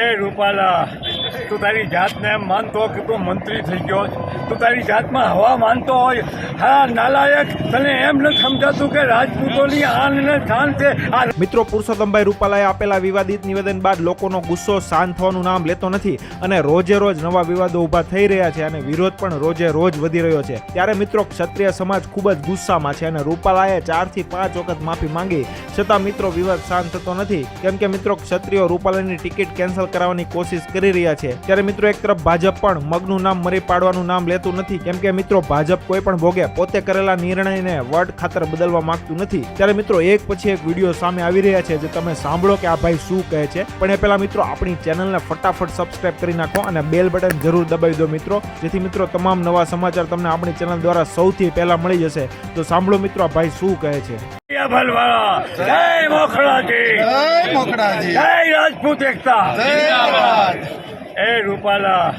એ રૂપાલા. તું તારી જાતને એમ માનતો કે તું મંત્રી થઈ ગયો. તું તારી જાતમાં હવા માનતો હોય. હા, નાલાયક, તને એમ ન સમજાતું કે રાજપૂતોની આન ને શાન છે. આ મિત્રો, પુરુષોત્તમભાઈ રૂપાલાએ આપેલા વિવાદિત નિવેદન બાદ લોકોનો ગુસ્સો શાંત થવાનું નામ લેતો નથી અને રોજે રોજ નવા વિવાદો ઊભા થઈ રહ્યા છે અને વિરોધ પણ રોજે રોજ વધી રહ્યો છે. ત્યારે મિત્રો, ક્ષત્રિય સમાજ ખૂબ જ ગુસ્સામાં છે અને રૂપાલાએ ચારથી પાંચ વખત માફી માંગી. છતાં મિત્રો, વિવાદ શાંત થતો નથી. કેમ કે મિત્રો, ક્ષત્રિયો રૂપાલાની ટિકિટ કેન્સલ કરાવવાની કોશિશ કરી રહ્યા છે. ત્યારે મિત્રો એક તરફ ભાજપ પણ મગનું નામ મરી પાડવાનું નામ લેતું નથી. કેમ કે મિત્રો ભાજપ કોઈ પણ ભોગે પોતે કરેલા નિર્ણયને વર્ડ ખાતર બદલવા માંગતું નથી. ત્યારે મિત્રો એક પછી એક વીડિયો સામે આવી રહ્યા છે જે તમે સાંભળો કે આ ભાઈ શું કહે છે. પણ એ પહેલા મિત્રો આપણી ચેનલને ફટાફટ સબસ્ક્રાઇબ કરી નાખો અને બેલ બટન જરૂર દબાવી દો મિત્રો. જેથી મિત્રો તમામ નવા સમાચાર તમને આપણી ચેનલ દ્વારા સૌથી પહેલા મળી જશે. તો સાંભળો મિત્રો આ ભાઈ શું કહે છે. ભલવાળા જય મોખડાજી જય મોખડાજી જય રાજપૂત એકતા. જય એ રૂપાલા,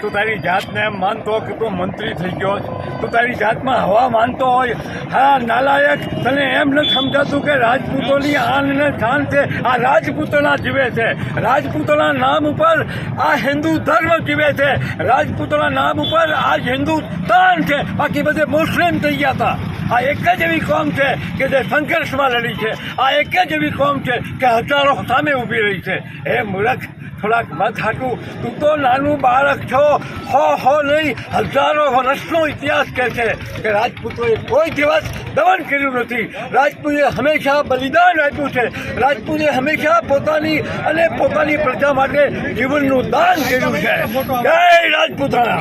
તું તારી જાતને એમ માનતો કે તું મંત્રી થઈ ગયો. તું તારી જાતમાં હવા માનતો હોય. હા, નાલાયક, તને એમ ન સમજાતું કે રાજપૂતોની આન ને શાન છે. આ રાજપૂતોના જીવે છે. રાજપૂતોના નામ ઉપર આ હિન્દુ ધર્મ જીવે છે. રાજપૂતોના નામ ઉપર આ હિન્દુસ્તાન છે. બાકી બધે મુસ્લિમ થઈ ગયા હતા. આ એક જ એવી કોમ છે કે જે સંઘર્ષમાં લડી છે. આ એક જ એવી કોમ છે કે હજારો સામે ઊભી રહી છે. એ મૂર્ખ થોડાક મત હાટું. તું તો નાનું બાળક છો. હો હો નહીં. હજારો વર્ષનો ઇતિહાસ કહે છે કે રાજપૂતોએ કોઈ દિવસ દમન કર્યું નથી. રાજપૂતે હંમેશા બલિદાન આપ્યું છે. રાજપૂતે હંમેશા પોતાની અને પોતાની પ્રજા માટે જીવનનું દાન કર્યું છે. જય રાજપૂતાણા